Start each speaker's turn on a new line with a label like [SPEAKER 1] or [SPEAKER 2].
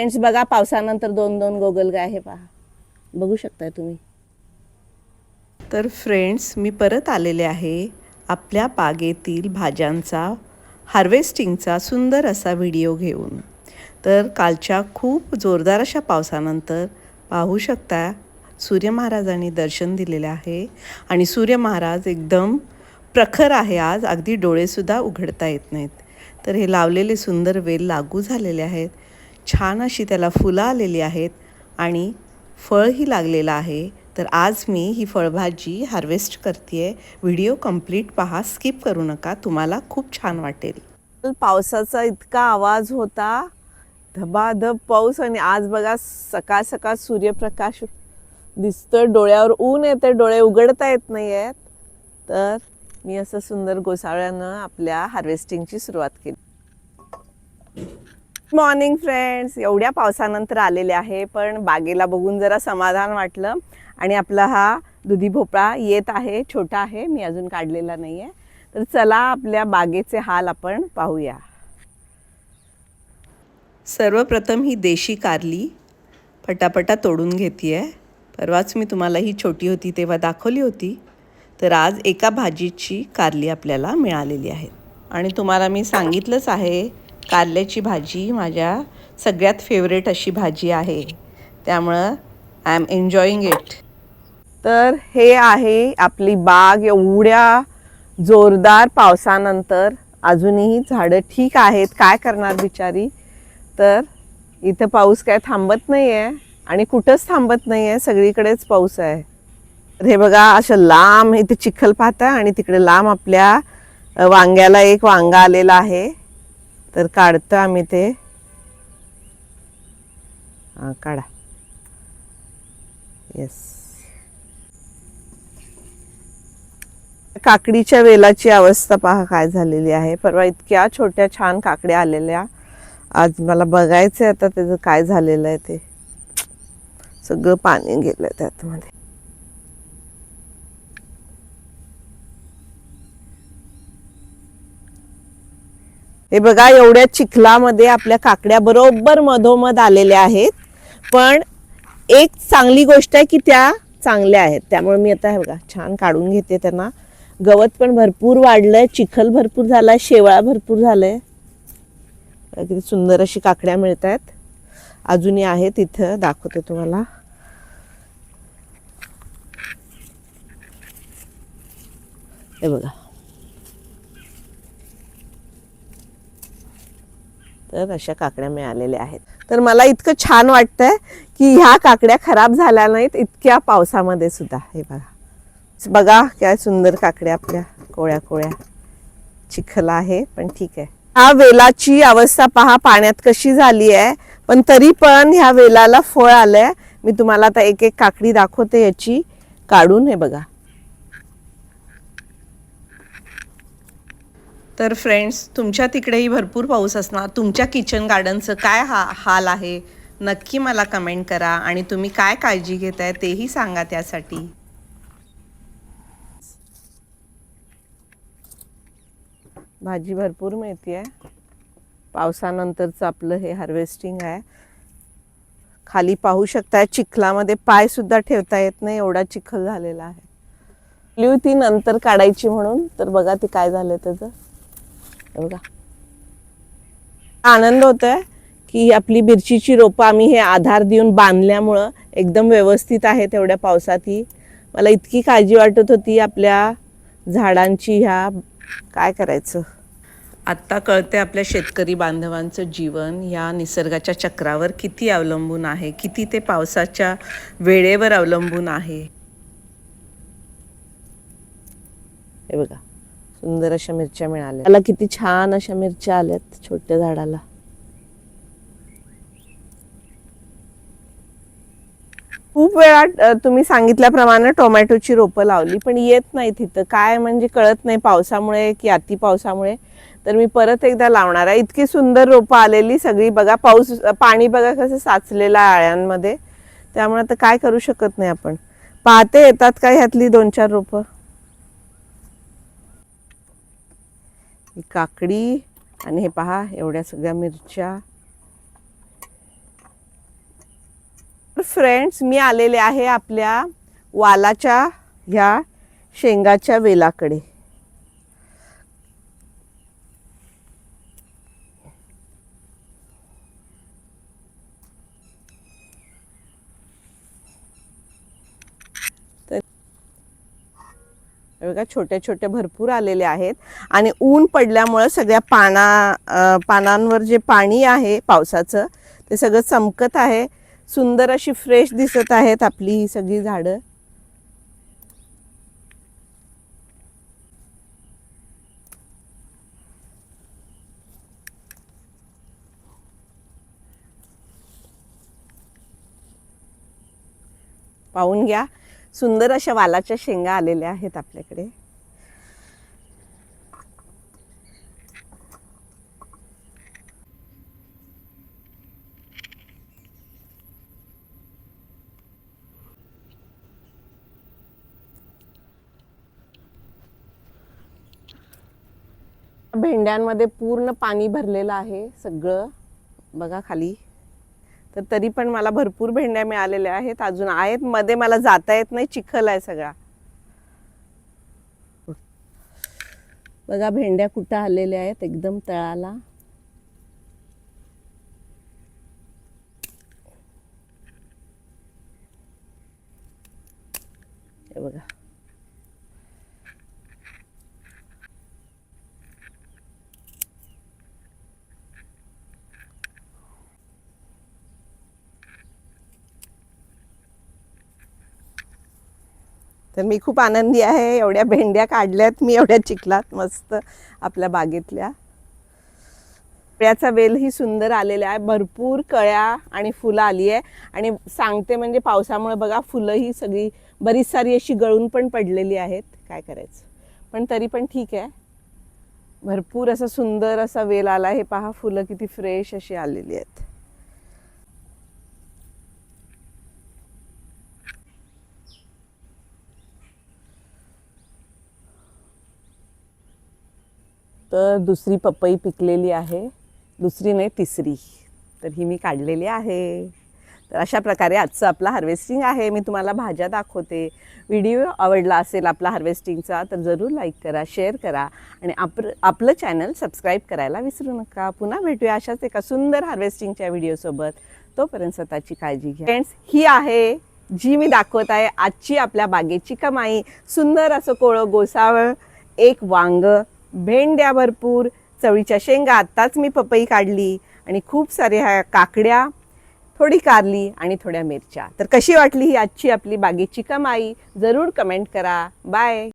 [SPEAKER 1] Friends बघा पावसानंतर दोन दोन गोगलगाय आहे पहा. बघू शकताय तुम्ही.
[SPEAKER 2] तर फ्रेंड्स मी परत आलेले आहे आपल्या बागेतील भाज्यांचा हार्वेस्टिंगचा सुंदर असा व्हिडिओ घेऊन. तर कालच्या खूप जोरदार अशा पावसानंतर पाहू शकता सूर्य महाराजांनी दर्शन दिलेले आहे आणि सूर्य महाराज एकदम प्रखर आहे आज अगदी डोळेसुद्धा उघडता येत नाहीत. तर हे लावलेले सुंदर वेल लागू झालेले आहेत. छान अशी त्याला फुलं आलेली आहेत आणि फळही लागलेलं आहे. तर आज मी ही फळभाजी हार्वेस्ट करते आहे व्हिडिओ कंप्लीट पहा स्किप करू नका तुम्हाला खूप छान वाटेल.
[SPEAKER 1] पावसाचा इतका आवाज होता धबाधब पाऊस आणि आज बघा सकाळ सकाळ सूर्यप्रकाश दिसतोय डोळ्यावर ऊन येते डोळे उघडता येत नाही आहेत तर मी असं सुंदर गोसाळ्यानं आपल्या हार्वेस्टिंगची सुरुवात केली. मॉर्निंग फ्रेंड्स एवढ्या पावसानंतर आलेले आहे पण बागेला बघून जरा समाधान वाटलं. आणि आपला हा दुधी भोपळा येत आहे छोटा आहे मी अजून काढलेला नाही आहे तर चला आपल्या बागेचे हाल आपण पाहूया.
[SPEAKER 2] सर्वप्रथम ही देशी कारली पटापटा तोडून घेते आहे परवाच मी तुम्हाला ही छोटी होती तेव्हा दाखवली होती. तर आज एका भाजीची कारली आपल्याला मिळालेली आहे. आणि तुम्हाला मी सांगितलंच आहे कारल्याची भाजी माझ्या सगळ्यात फेवरेट अशी भाजी आहे. त्यामुळं आय एम एन्जॉईंग इट
[SPEAKER 1] तर हे आहे आपली बाग एवढ्या जोरदार पावसानंतर. अजूनही झाडं ठीक आहेत. काय करणार बिचारी? तर इथं पाऊस काय थांबत नाही आहे आणि कुठंच थांबत नाही आहे सगळीकडेच पाऊस आहे. तर हे बघा असं लांब इथे चिखल पाहता आणि तिकडे लांब आपल्या वांग्याला एक वांगा आलेला आहे. तर काढतो आम्ही ते. हां काढा. येस काकडीच्या वेलाची अवस्था पहा काय झालेली आहे. परवा इतक्या छोट्या छान काकड्या आलेल्या. आज मला बघायचं आहे आता त्याचं काय झालेलं आहे ते. सगळं पाणी गेलं त्यातमध्ये. हे बघा एवढ्या चिखलामध्ये आपल्या काकड्या बरोबर मधोमध आलेल्या आहेत. पण एक चांगली गोष्ट आहे की त्या चांगल्या आहेत. त्यामुळे मी आता हे बघा छान काढून घेते त्यांना. गवत पण भरपूर वाढलंय चिखल भरपूर झाला शेवाळा भरपूर झालंय. किती सुंदर अशी काकड्या मिळत आहेत अजूनही आहेत इथं दाखवते तुम्हाला. हे बघा तर अशा काकड्या मिळालेल्या आहेत. तर मला इतकं छान वाटतंय की ह्या काकड्या खराब झाल्या नाहीत इतक्या पावसामध्ये सुद्धा. हे बघा. बघा काय सुंदर काकड्या आपल्या. कोळ्या कोळ्या. चिखला आहे पण ठीक आहे. हा वेलाची अवस्था पहा पाण्यात कशी झाली आहे. पण तरी पण ह्या वेलाला फळ आलंय. मी तुम्हाला आता एक एक काकडी दाखवते याची. काढून हे बघा.
[SPEAKER 2] तर फ्रेंड्स तुमच्या तिकडेही भरपूर पाऊस असणार. तुमच्या किचन गार्डनचं काय हा हाल आहे? नक्की मला कमेंट करा आणि तुम्ही काय काळजी घेताय तेही सांगा त्यासाठी.
[SPEAKER 1] भाजी भरपूर मिळते आहे पावसानंतरचं आपलं हे हार्वेस्टिंग आहे. खाली पाहू शकताय चिखलामध्ये पायसुद्धा ठेवता येत नाही एवढा चिखल झालेला आहे. ती नंतर काढायची म्हणून तर बघा ते काय झालं त्याचं. बघा. आनंद होतोय की आपली मिरचीची रोपं आम्ही हे आधार देऊन बांधल्यामुळं एकदम व्यवस्थित आहे तेवढ्या पावसातही. मला इतकी काळजी वाटत होती आपल्या झाडांची ह्या काय करायचं.
[SPEAKER 2] आत्ता कळते आपल्या शेतकरी बांधवांचं जीवन या निसर्गाच्या चक्रावर किती अवलंबून आहे किती ते पावसाच्या वेळेवर अवलंबून आहे.
[SPEAKER 1] हे बघा. सुंदर अशा मिरच्या मिळाल्या. मला किती छान अशा मिरच्या आल्यात छोट्या झाडाला. खूप वेळा तुम्ही सांगितल्याप्रमाणे टोमॅटोची रोपं लावली पण येत नाही तिथं काय म्हणजे कळत नाही पावसामुळे की अति पावसामुळे. तर मी परत एकदा लावणार आहे. इतकी सुंदर रोपं आलेली सगळी. बघा पाऊस पाणी बघा कसं साचलेलं आळ्यांमध्ये. त्यामुळे आता काय करू शकत नाही आपण. पाहते येतात का ह्यातली दोन चार रोपं? ही काकडी आणि हे पहा एवढ्या सगळ्या मिरच्या. फ्रेंड्स मी आलेले आहे आपल्या वालाच्या ह्या शेंगाच्या वेलाकडे. बघा छोटे छोटे भरपूर आलेले आहेत. आणि ऊन पडल्यामुळं सगळ्या पाना पानांवर जे पाणी आहे पावसाचं ते सगळं चमकत आहे. सुंदर अशी फ्रेश दिसत आहेत आपली ही सगळी झाडं. पाहून घ्या. सुंदर अशा वालाच्या शेंगा आलेल्या आहेत आपल्याकडे. भेंड्यांमध्ये पूर्ण पाणी भरलेलं आहे सगळं. बघा खाली. तर तरी पण मला भरपूर भेंड्या मिळालेल्या आहेत. अजून आहेत. मध्ये मला जाता येत नाही. चिखल आहे सगळा. बघा भेंड्या कुठं आलेल्या आहेत? एकदम तळाला. हे बघा. तर मी खूप आनंदी आहे. एवढ्या भेंड्या काढल्यात मी एवढ्या चिखलात मस्त आपल्या बागेतल्या. कळ्याचा वेल ही सुंदर आलेला आहे. भरपूर कळ्या आणि फुलं आली आहे. आणि सांगते म्हणजे पावसामुळे बघा फुलं ही सगळी बरीच सारी अशी गळून पण पडलेली आहेत. काय करायचं? पण तरी पण ठीक आहे. भरपूर असा सुंदर असा वेल आला हे पहा फुलं किती फ्रेश अशी आलेली आहेत. तर दुसरी पपई पिकलेली आहे दुसरी नाही तिसरी. तर ही मी काढलेली आहे. तर अशा प्रकारे आजचं आपलं हार्वेस्टिंग आहे. मी तुम्हाला भाज्या दाखवते. व्हिडिओ आवडला असेल आपला हार्वेस्टिंगचा तर जरूर लाईक करा शेअर करा आणि आप आपलं चॅनल सबस्क्राईब करायला विसरू नका. पुन्हा भेटूया अशाच एका सुंदर हार्वेस्टिंगच्या व्हिडिओसोबत तोपर्यंत स्वतःची काळजी घ्या. फ्रेंड्स ही आहे जी मी दाखवत आहे आजची आपल्या बागेची कमाई. सुंदर असं कोळं गोसावळ एक वांग भेंड्या भरपूर चवळीच्या शेंगा आत्ताच मी पपई काढली आणि खूप साऱ्या काकड्या थोडी कारली आणि थोड्या मिरच्या. तर कशी वाटली ही आजची आपली बागेची कमाई? जरूर कमेंट करा. बाय!